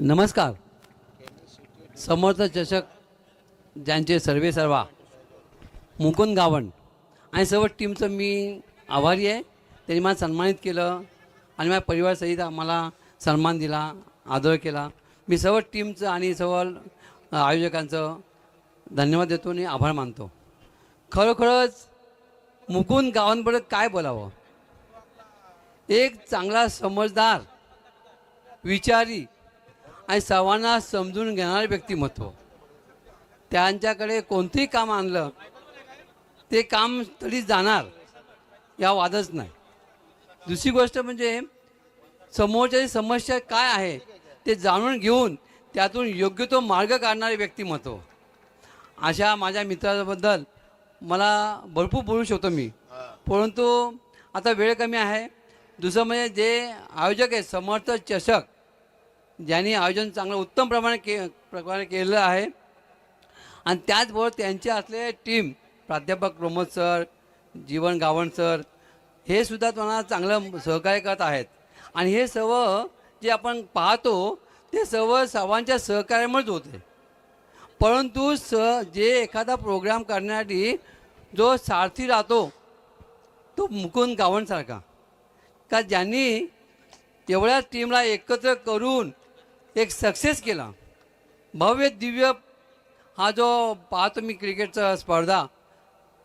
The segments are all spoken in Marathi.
नमस्कार. समर्थ चषक ज्यांचे सर्वे सर्वा मुकुंद गावण आणि सर्व टीमचं मी आभारी आहे. त्यांनी मला सन्मानित केलं आणि माझ्या परिवारसहित मला सन्मान दिला आदर केला. मी सर्व टीमचं आणि सर्व आयोजकांचं धन्यवाद देतो आणि आभार मानतो. खरोखरच मुकुंद गावांबद्दल काय बोलावं? एक चांगला समजदार विचारी आणि सर्वांना समजून घेणारे व्यक्तिमत्व. त्यांच्याकडे कोणतेही काम आणलं ते काम तरी जाणार या वादच नाही. दुसरी गोष्ट म्हणजे समोरच्याची समस्या काय आहे ते जाणून घेऊन त्यातून योग्य तो मार्ग काढणारे व्यक्तिमत्व. अशा माझ्या मित्राबद्दल मला भरपूर बोलू शकतो मी. परंतु आता वेळ कमी आहे. दुसरं म्हणजे जे आयोजक आहे समर्थ चषक ज्यांनी आयोजन चांगलं उत्तम प्रमाणे के प्रकारे केलेलं आहे. आणि त्याचबरोबर त्यांचे असलेले टीम प्राध्यापक प्रमोद सर जीवन गावण सर हे सुद्धा तुम्हाला चांगलं सहकार्य करत आहेत. आणि हे सर्व जे आपण पाहतो ते सर्व सर्वांच्या सहकार्यामुळेच होते. परंतु स जे एखादा प्रोग्राम करण्यासाठी जो सारथी राहतो तो मुकुंद गावणसारखा. का ज्यांनी तेवढ्याच टीमला एकत्र करून एक सक्सेस केला. भव्य दिव्य हा जो पाहतो मी क्रिकेटचा स्पर्धा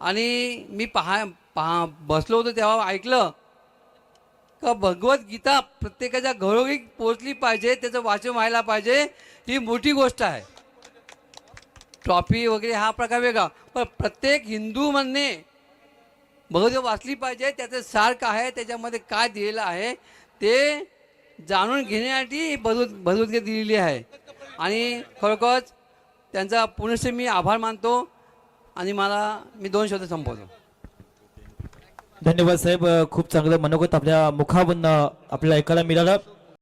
आणि मी पहा पहा बसलो होतो तेव्हा ऐकलं का भगवद्गीता प्रत्येकाच्या घरोघरी पोचली पाहिजे त्याचं वाचन व्हायला पाहिजे ही मोठी गोष्ट आहे. ट्रॉफी वगैरे हा प्रकार वेगळा. पण प्रत्येक हिंदू म्हणणे भगवद्गीता वाचली पाहिजे त्याचं सार काय आहे त्याच्यामध्ये काय दिलेलं आहे ते जाणून घेण्यासाठी ही भगवत दिलेली आहे. आणि खरोखरच त्यांचा पुनश्च मी आभार मानतो आणि मला मी दोन शब्द संपवतो. धन्यवाद साहेब. खूप चांगलं मनोगत आपल्या मुखावरून आपल्याला ऐकायला मिळालं.